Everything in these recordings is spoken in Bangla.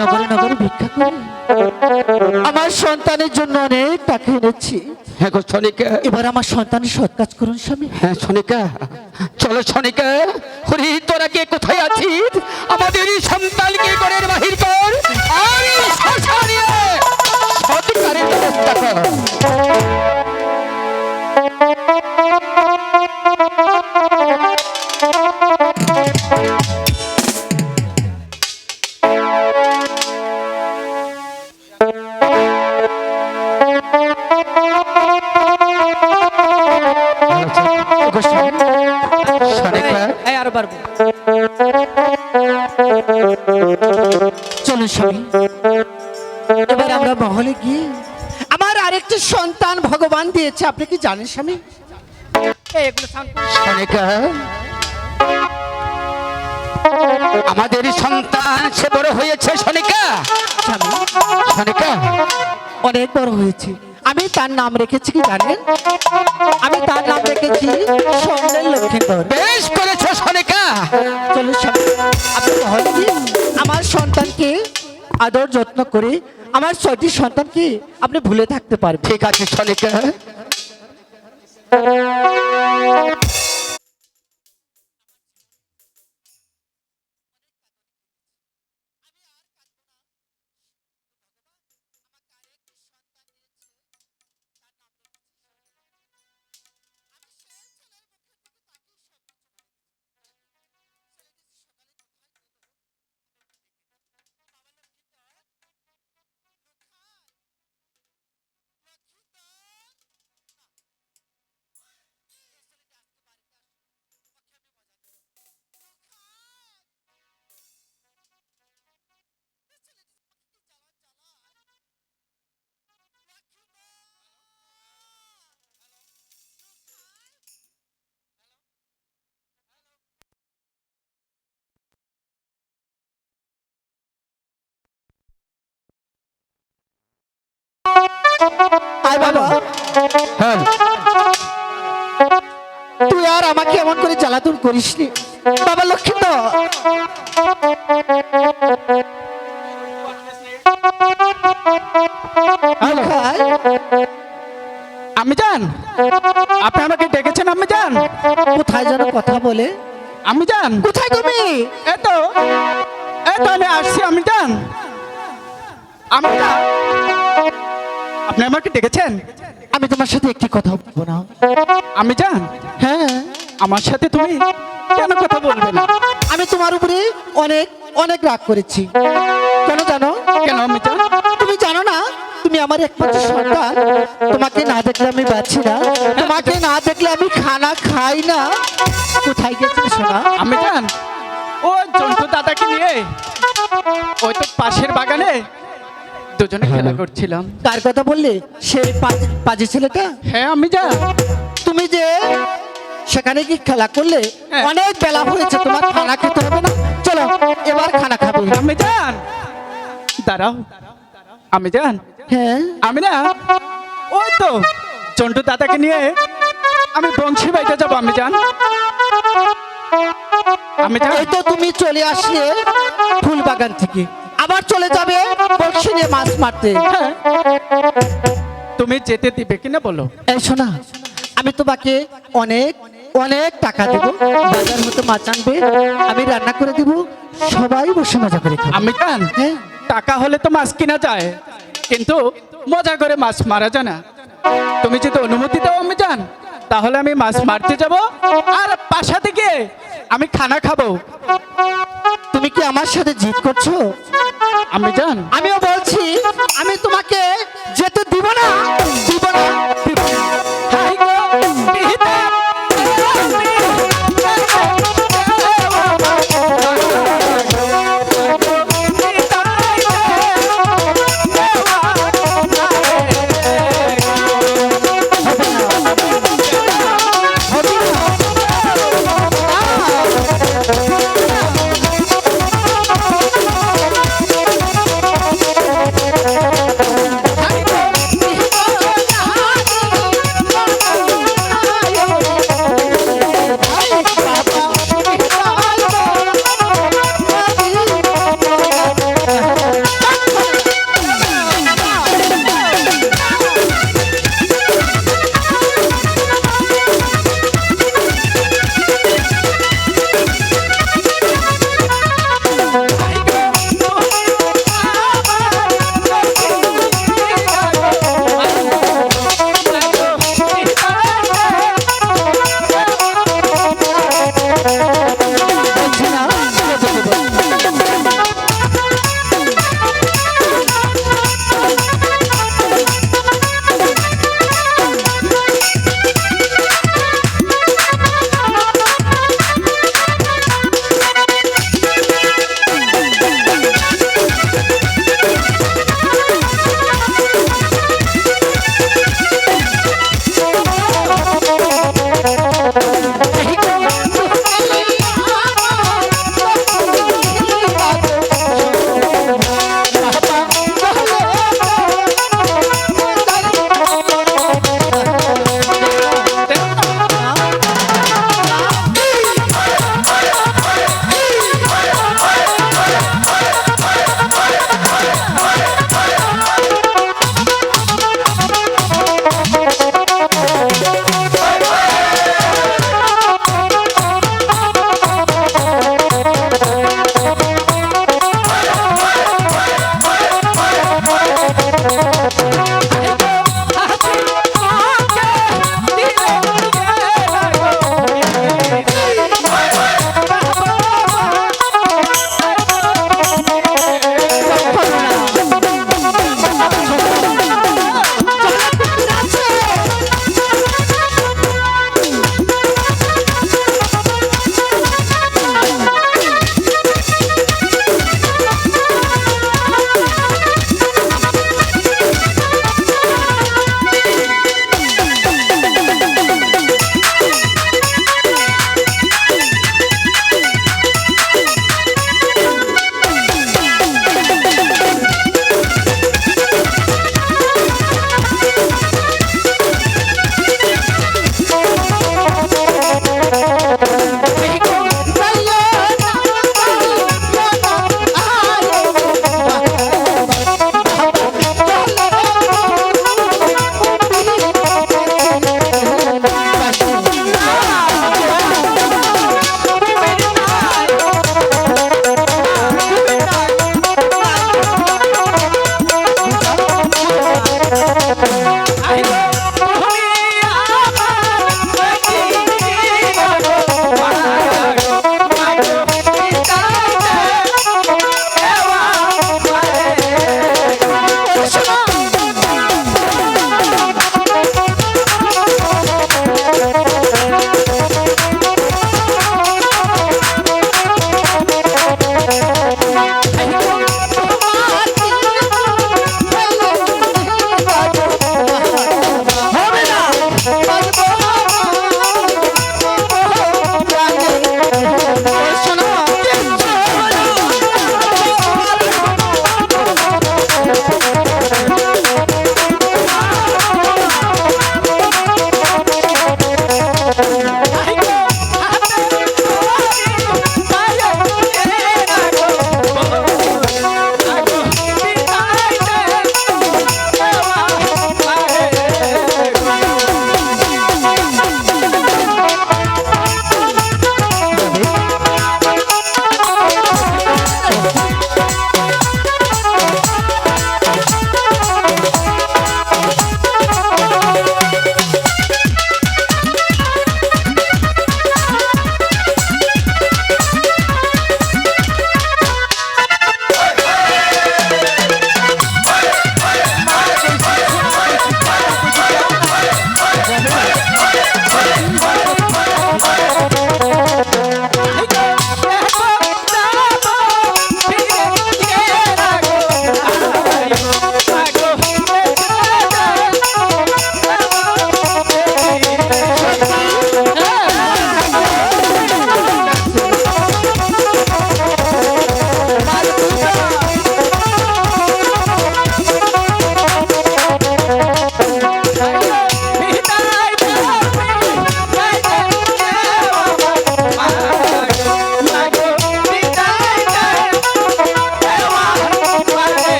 নগরে নগরে ভিক্ষা করে। আমার সন্তানের জন্য অনেক টাকা এনেছি। হ্যাঁ গো সনিকা। এবার আমার সন্তানের সৎ কাজ করুন স্বামী। হ্যাঁ সনিকা। চলো সনিকা। হরি তোরা কে কোথায় আছিস? আমাদের এই সন্তানকে ঘরের বাহির কর। আর এই শ্মশানে। কর। পারব। চলুন স্বামী এবার আমরা মহলে গিয়ে আমার আরেকটি সন্তান ভগবান দিয়েছে। আপনি কি জানেন স্বামী? আমাদের সন্তান সে বড় হয়েছে সনিকা। সনিকা। অনেক বড় হয়েছে। আমি তার নাম রেখেছি কি জানেন? আমি তার নাম রেখেছি লক্ষ্মীন্দর বেশ করেছ সনিকা। আমার সন্তানকে আদর যত্ন করে আমার ছয়টি সন্তানকে আপনি ভুলে থাকতে পারবেন। ঠিক আছে আয় বাবা। হ্যাঁ। তুই আর আমাকে এমন করে জ্বালাতন করিস নি বাবা হ্যালো। আমি জান আপনি আমাকে ডেকেছেন আমি জান কোথায় যেন কথা বলে। আমি জান কোথায় তুমি? এতো এতো আমি আসছি আমি জান আমি জান আপনি আমাকে ডেকেছেন? আমি তোমার সাথে একটি কথা বলব না। আমি জান হ্যাঁ। আমার সাথে তুমি কেন কথা বলবে না? আমি তোমার উপরে অনেক অনেক রাগ করেছি। কেন জানো? কেন আমি জান তুমি জানো না তুমি আমার একমাত্র সন্তান। তোমাকে না দেখলে আমি বাঁচি না। তোমাকে না দেখলে আমি খানা খাই না। কোথায় গেছিলে সোনা? আমি জান ও জন্টু দাদাকে নিয়ে ওই তো পাশের বাগানে দুজনে খেলা করছিলাম। কার কথা বললে? সেই পাজ- পাজি ছেলেটা? হ্যাঁ আমি জান তুমি যে সেখানে কি খেলা করলে হ্যাঁ। অনেক বেলা হয়েছে তোমার খানা খেতে হবে না? চলো এবার খানা খাব। আমি জান দাঁড়াও। আমি জান হ্যাঁ। আমি না ওই তো চন্টু দাদাকে নিয়ে আমি বংশী বাড়িতে যাব আমি জান আমি জান এই তো তুমি চলে আসলে ফুল বাগান থেকে। আবার চলে যাবে? বড়শি নিয়ে মাছ মারতে। তুমি যেতে দিবে কিনা বলো। এই শোনা আমি তোমাকে অনেক অনেক টাকা দেব। বাজার হতে মাছ আনবে আমি রান্না করে দিব। সবাই বসে মজা করে খাবে। আমি জান হ্যাঁ। টাকা হলে তো মাছ কিনা যায় কিন্তু মজা করে মাছ মারা যায় না। তুমি যদি অনুমতি দাও আমি জান। তাহলে আমি মাছ মারতে যাব আর পাশা থেকে আমি খানা খাব। তুমি কি আমার সাথে জিত করছ? আমি জান। আমিও বলছি আমি তোমাকে যেতে দিব না দিব না।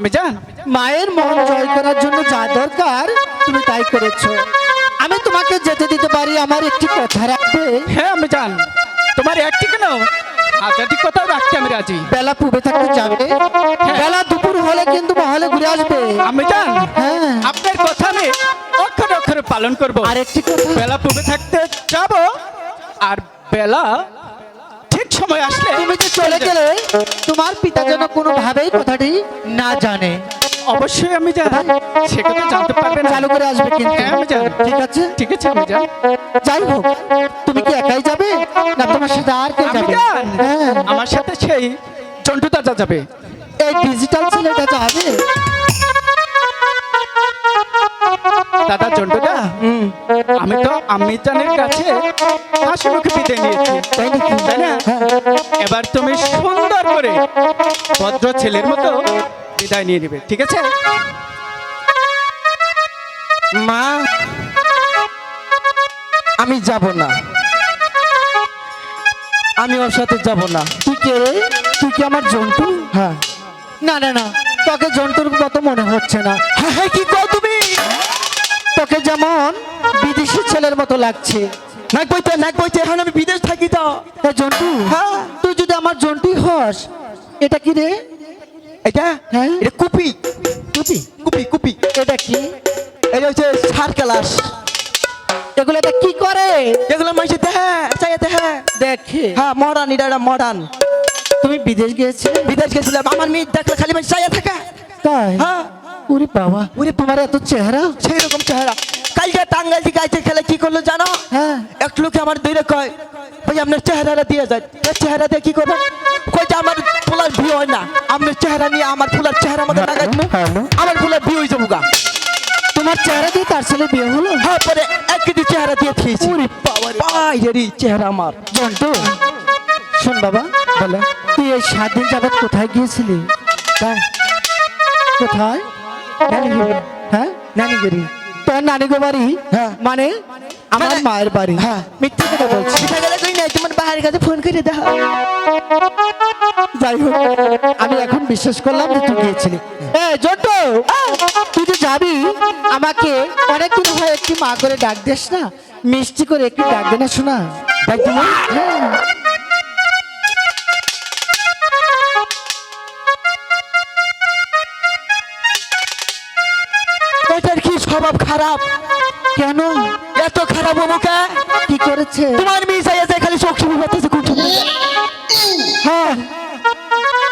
আমি জান মায়ের মন জয় করার জন্য যা দরকার তুমি তাই করেছ। আমি তোমাকে যেতে দিতে পারি আমার একটি কথা রাখবে? হ্যাঁ আমি জান তোমার একটি কেন কথাও রাখতে আমি রাজি। বেলা পুবে থাকতে যাবে। বেলা দুপুর হলে কিন্তু মহলে ঘুরে আসবে। আমি জান হ্যাঁ। আপনার কথা আমি অক্ষরে অক্ষরে পালন করব। আর একটি কথা। বেলা পুবে থাকতে যাব। আর বেলা সময় আসলে তুমি যে চলে গেলে তোমার পিতা যেন কোনোভাবেই কথাটি না জানে। অবশ্যই আমি জান। সে কথা জানতে পারবে না। চালু করে আসবে কিন্তু। হ্যাঁ, আমি জানি। ঠিক আছে? ঠিক আছে আমি জান। যাই হোক তুমি কি একাই যাবে? না তোমার সাথে আর কে যাবে? হ্যাঁ। আমার সাথে সেই জন্টু দাদা যাবে। এই ডিজিটাল ছেলেটা যাবে দাদা জন্টুদা আমি তো আমি জানের কাছে হাসি মুখে বিদায় নিয়েছি তাই না? হ্যাঁ। এবার তুমি সুন্দর করে ভদ্র ছেলের মতো বিদায় নিয়ে নেবে ঠিক আছে? মা আমি যাব না। আমি ওর সাথে যাব না। তুই কে রে? তুই কি আমার জন্তু? হ্যাঁ। না না না তোকে জন্তুর মতো মনে হচ্ছে না। হ্যাঁ হ্যাঁ কি কও তুমি? তোকে যেমন বিদেশি ছেলের মতো লাগছে। নাক বইতে নাক বইতে এখন আমি বিদেশ থাকি তো। জন্টু হ্যাঁ। তুই যদি আমার জন্টুই হস এটা কি রে? এটা? হ্যাঁ। এটা কুপি। কুপি? কুপি কুপি। এটা কি? এটা হচ্ছে সার ক্লাস এগুলো এটা কি করে? এগুলো মাইছে দেহা চাই দেহা। দেখে। হ্যাঁ মডার্ন এটা এটা মডার্ন তুমি বিদেশ গিয়েছিলে? বিদেশ গেছিলাম আমার মেয়ে দেখলে খালি মানে চাইয়া থাকা। তাই? হ্যাঁ। ওরে বাবা। ওরে তোমার এত চেহারা? সেই রকম চেহারা। কালকে টাঙ্গাইল থেকে আইতে খেলে কি করল জানো? হ্যাঁ। এক লোকে আমার দৈরে কয় ভাই আপনার চেহারাটা দিয়ে যায় চেহারা দিয়ে কি করবেন কই যে আমার ফুলার বিয়ে হয় না। আপনার চেহারা নিয়ে আমার ফুলার চেহারা মধ্যে লাগাই দিবো আমার ফুলার বিয়ে হয়ে যাব গা তোমার চেহারা দিয়ে তার ছেলে বিয়ে হলো? হ্যাঁ পরে এক কেজি চেহারা দিয়ে খেয়েছি। ওরে বাবা রে। বাইরেরই চেহারা আমার। জন্টু শোন বাবা বলে তুই এই সাত দিন যাবৎ কোথায় গিয়েছিলি? তাই কোথায়? হ্যাঁ? নানিগো বাড়ি হ্যাঁ। মানে আমার মানে- মায়ের বাড়ি। হ্যাঁ। মিথ্যে কথা বলছি। কোথা গেলে কই নাই? তোমার বাহারের কাছে ফোন করে দেখা যাই হোক আমি এখন বিশ্বাস করলাম যে তুই গিয়েছিলি। জন্টু! তুই যে যাবি আমাকে অনেকদিন হয় একটি মা করে ডাক দিস না? মিষ্টি করে একটু ডাক দে না শোনা। ডাক হ্যাঁ। খারাপ। কেন? এত খারাপ মুখে কি করেছে? তোমার মেয়ে চাই আছে খালি চোখ শুরু করতেছে কোন হ্যাঁ।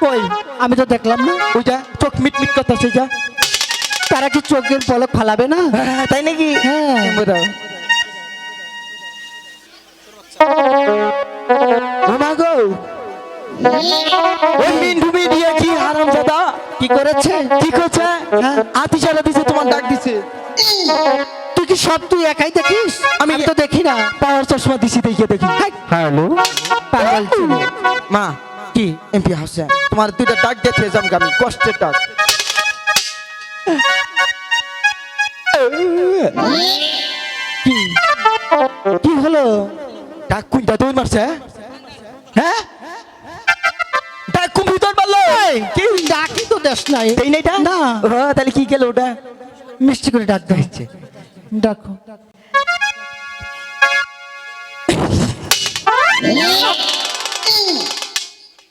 কই আমি তো দেখলাম না। ওইটা চোখ মিট মিট করতেছে যা। তারা কি চোখের পলক ফালাবে না? হ্যাঁ, তাই নাকি? হ্যাঁ। বলো। মামা গো ওই মিন্টু মিডিয়া কি হারাম দাদা কি করেছে? কি করছে? হ্যাঁ। আতি চালা দিছে তোমার ডাক দিছে। তুই কি সব তুই একাই দেখিস? আমি তো দেখি না। পাওয়ার চশমা দিছি দেখে দেখি। হ্যালো। পাগল মা কি? এমপি হাসছে তোমার দুইটা ডাক দেখে যাম আমি কষ্টের ডাক। কি? কি হলো? ডাক কোনটা দৌড় মারছে হ্যাঁ? কি ডাকি তো দেশ নাই। তাই না এটা না। ও, তাহলে কি গেল ওটা? মিষ্টি করে ডাক দিচ্ছে ডাকো।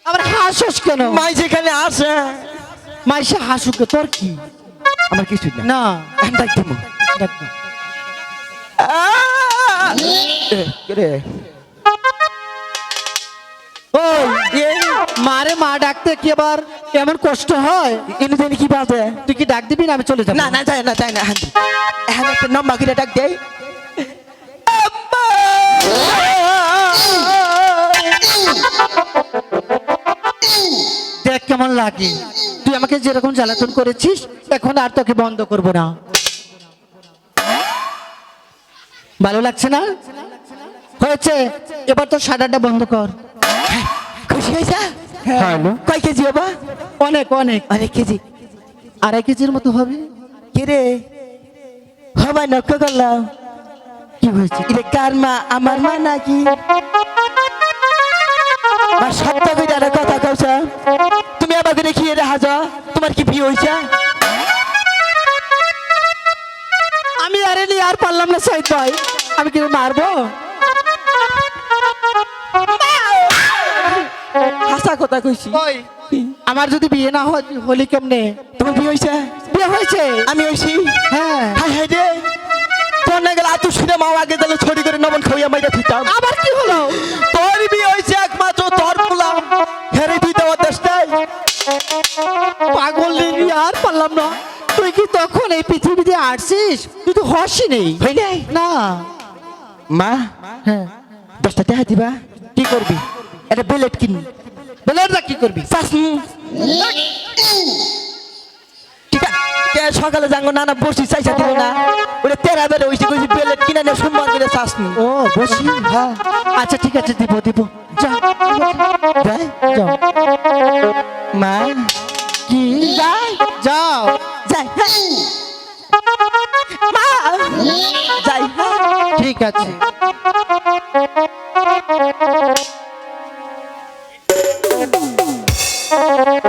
আবার হাসিস কেন? মাই যেখানে আসে। মাইসে হাসুকে তোর কি? আমার কিছু না। না। ডাক দিব ডাক। রে? ওই এ মারে মা ডাকতে কি আবার? এমন কষ্ট হয়? এনে জানি কি বাজে? তুই কি ডাক দিবি না আমি চলে যাব? না না যায় না যায় না হ্যাঁ একটা নম্বর করে ডাক দেই। দেখ কেমন লাগে। তুই আমাকে যেরকম জ্বালাতন করেছিস এখন আর তোকে বন্ধ করব না। ভালো লাগছে না? হয়েছে এবার তো সাদাটা বন্ধ কর। খুশি হয়েছে কয় কেজি হবা অনেক অনেক। অনেক কেজি। আড়াই কেজির মতো হবে। কে রে? হবাই নক্ষ করলাম। কি হয়েছে? এটা কার মা? আমার মা নাকি? আর সত্য করে কথা কৌছ তুমি আমাকে দেখিয়ে রে হাজা তোমার কি বিয়ে হয়েছে? আমি আরে নি আর পারলাম না সাইদ ভাই আমি কিন্তু মারবো? হাসা কথা কইছি। আমার যদি বিয়ে না হয় হলি কেমনে? তোমার বিয়ে হয়েছে? বিয়ে হয়েছে? আমি হয়েছি। হ্যাঁ। হাই হাই রে। তোর না গেলে আতু শুনে মাও আগে দিলে ছড়ি করে নবন খাইয়া মাইরা থিতাম আবার কি হলো? তোর বিয়ে হয়েছে একমাত্র তোর পোলা হেরে তুই দেওয়ার দেশটাই পাগল রে নি আর পারলাম না। তুই কি তখন এই পৃথিবীতে আসছিস? তুই তো হসি নেই। হই নাই না। মা হ্যাঁ। দশটা টাকা দিবা? কি করবি? একটা বেলেট কিন। বেলারটা কি করবি? ঠিক আছে? সকালে যাঙ্গো নানা বসি চাইছা দিল না। ওটা তেরা বেলে হইছে কইছি বেলেট কিনা নিয়ে সোমবার করে চাসনি ও বসি হ্যাঁ আচ্ছা ঠিক আছে দিব দিব। যা। যাই যাও। মা কি? যাই। যাও। যাই হ্যাঁ। মা। যাই হ্যাঁ। ঠিক আছে। Thank